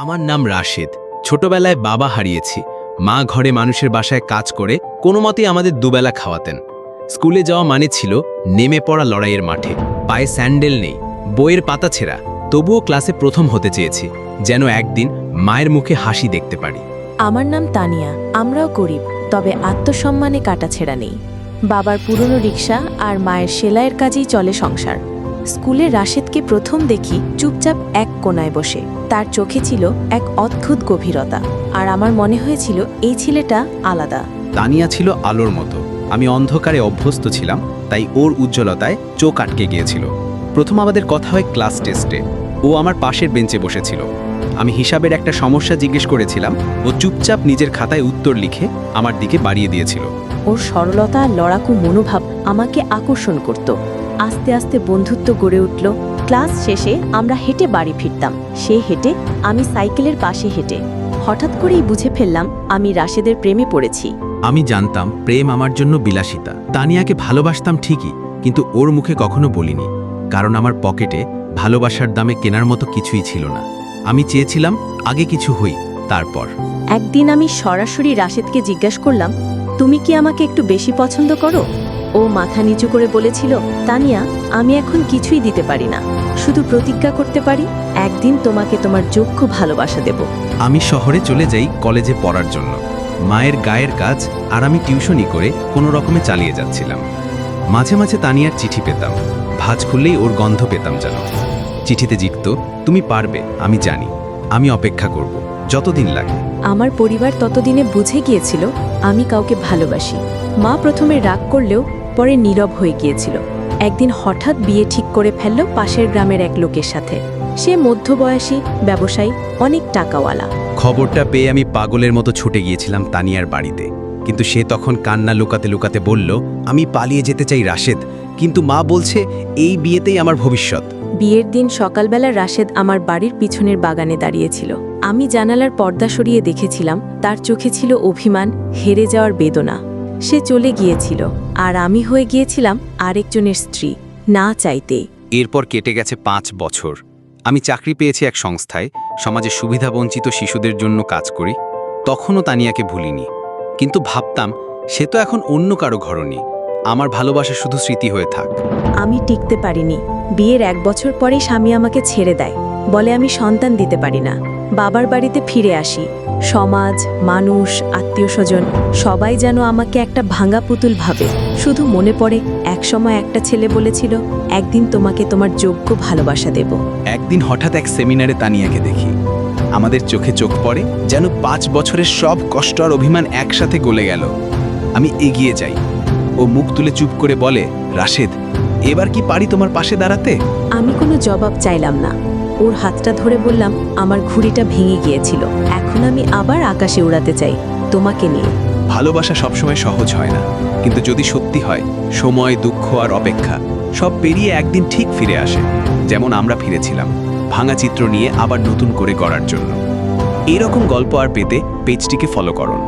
আমার নাম রাশেদ। ছোটবেলায় বাবা হারিয়েছি। মা ঘরে মানুষের বাসায় কাজ করে কোনো মতেই আমাদের দুবেলা খাওয়াতেন। স্কুলে যাওয়া মানে ছিল নেমে পড়া লড়াইয়ের মাঠে। পায়ে স্যান্ডেল নেই, বইয়ের পাতা ছেঁড়া। তবুও ক্লাসে প্রথম হতে চেয়েছি, যেন একদিন মায়ের মুখে হাসি দেখতে পারি। আমার নাম তানিয়া, আমরাও গরিব, তবে আত্মসম্মানে কাটাছেড়া নেই। বাবার পুরনো রিক্সা আর মায়ের সেলাইয়ের কাজেই চলে সংসার। স্কুলে রাশেদকে প্রথম দেখি চুপচাপ এক কোনায় বসে। তার চোখে ছিল এক অদ্ভুত গভীরতা। আর আমার মনে হয়েছিল এই ছেলেটা আলাদা। তানিয়া ছিল আলোর মতো। আমি অন্ধকারে অভ্যস্ত ছিলাম তাই ওর উজ্জ্বলতায় চোখ আটকে গিয়েছিল। প্রথম আমাদের কথা হয় ক্লাস টেস্টে। ও আমার পাশের বেঞ্চে বসেছিল। আমি হিসাবের একটা সমস্যা জিজ্ঞেস করেছিলাম ও চুপচাপ নিজের খাতায় উত্তর লিখে আমার দিকে বাড়িয়ে দিয়েছিল। ওর সরলতা লড়াকু মনোভাব আমাকে আকর্ষণ করত। আস্তে আস্তে বন্ধুত্ব গড়ে উঠল। ক্লাস শেষে আমরা হেঁটে বাড়ি ফিরতাম। সে হেঁটে আমি সাইকেলের পাশে হেঁটে। হঠাৎ করেই বুঝে ফেললাম আমি রাশেদের প্রেমে পড়েছি। আমি জানতাম প্রেম আমার জন্য বিলাসিতা। তানিয়াকে ভালোবাসতাম ঠিকই কিন্তু ওর মুখে কখনো বলিনি। কারণ আমার পকেটে ভালোবাসার দামে কেনার মতো কিছুই ছিল না। আমি চেয়েছিলাম আগে কিছু হই তারপর। একদিন আমি সরাসরি রাশেদকে জিজ্ঞেস করলাম তুমি কি আমাকে একটু বেশি পছন্দ করো? ও মাথা নিচু করে বলেছিল, তানিয়া, আমি এখন কিছুই দিতে পারি না। শুধু প্রতিজ্ঞা করতে পারি, একদিন তোমাকে তোমার যোগ্য ভালোবাসা দেব। আমি শহরে চলে যাই কলেজে পড়ার জন্য। মায়ের গায়ের কাজ আর আমি টিউশনি করে কোনো রকমে চালিয়ে যাচ্ছিলাম। মাঝে মাঝে তানিয়ার চিঠি পেতাম। ভাজ খুললেই ওর গন্ধ পেতাম যেন। চিঠিতে জিখত তুমি পারবে, আমি জানি। আমি অপেক্ষা করব। যতদিন লাগে। আমার পরিবার ততদিনে বুঝে গিয়েছিল আমি কাউকে ভালোবাসি। মা প্রথমে রাগ করলেও পরে নীরব হয়ে গিয়েছিল। একদিন হঠাৎ বিয়ে ঠিক করে ফেলল পাশের গ্রামের এক লোকের সাথে। সে মধ্যবয়সী ব্যবসায়ী অনেক টাকাওয়ালা। খবরটা পেয়ে আমি পাগলের মতো ছুটে গিয়েছিলাম তানিয়ার বাড়িতে। কিন্তু সে তখন কান্না লুকাতে লুকাতে বলল আমি পালিয়ে যেতে চাই রাশেদ কিন্তু মা বলছে এই বিয়েতেই আমার ভবিষ্যৎ। বিয়ের দিন সকালবেলা রাশেদ আমার বাড়ির পিছনের বাগানে দাঁড়িয়েছিল। আমি জানালার পর্দা সরিয়ে দেখেছিলাম তার চোখে ছিল অভিমান হেরে যাওয়ার বেদনা। সে চলে গিয়েছিল আর আমি হয়ে গিয়েছিলাম আরেকজনের স্ত্রী না চাইতে। এরপর কেটে গেছে পাঁচ বছর। আমি চাকরি পেয়েছি এক সংস্থায় সমাজে সুবিধাবঞ্চিত শিশুদের জন্য কাজ করি তখনও তানিয়াকে ভুলিনি। কিন্তু ভাবতাম সে তো এখন অন্য কারও ঘরনি আমার ভালোবাসা শুধু স্মৃতি হয়ে থাক। আমি টিকতে পারিনি বিয়ের এক বছর পরেই স্বামী আমাকে ছেড়ে দেয়। বলে আমি সন্তান দিতে পারি না। বাবার বাড়িতে ফিরে আসি। সমাজ মানুষ আত্মীয় স্বজন সবাই যেন আমাকে একটা ভাঙা পুতুল ভাবে। শুধু মনে পড়ে একসময় একটা ছেলে বলেছিল একদিন তোমাকে তোমার যোগ্য ভালোবাসা দেব। একদিন হঠাৎ এক সেমিনারে তানিয়াকে দেখি। আমাদের চোখে চোখ পড়ে যেন পাঁচ বছরের সব কষ্ট আর অভিমান একসাথে গলে গেল। আমি এগিয়ে যাই। ও মুখ তুলে চুপ করে বলে রাশেদ এবার কি পারি তোমার পাশে দাঁড়াতে? আমি কোনো জবাব চাইলাম না। ওর হাতটা ধরে বললাম, আমার ঘুড়িটা ভেঙে গিয়েছিল। এখন আমি আবার আকাশে উড়াতে চাই। তোমাকে নিয়ে। ভালোবাসা সবসময় সহজ হয় না। কিন্তু যদি সত্যি হয়, সময়, দুঃখ আর অপেক্ষা, সব পেরিয়ে একদিন ঠিক ফিরে আসে। যেমন আমরা ফিরেছিলাম, ভাঙা চিত্র নিয়ে আবার নতুন করে গড়ার জন্য। এরকম গল্প আর পেতে পেজটিকে ফলো করুন।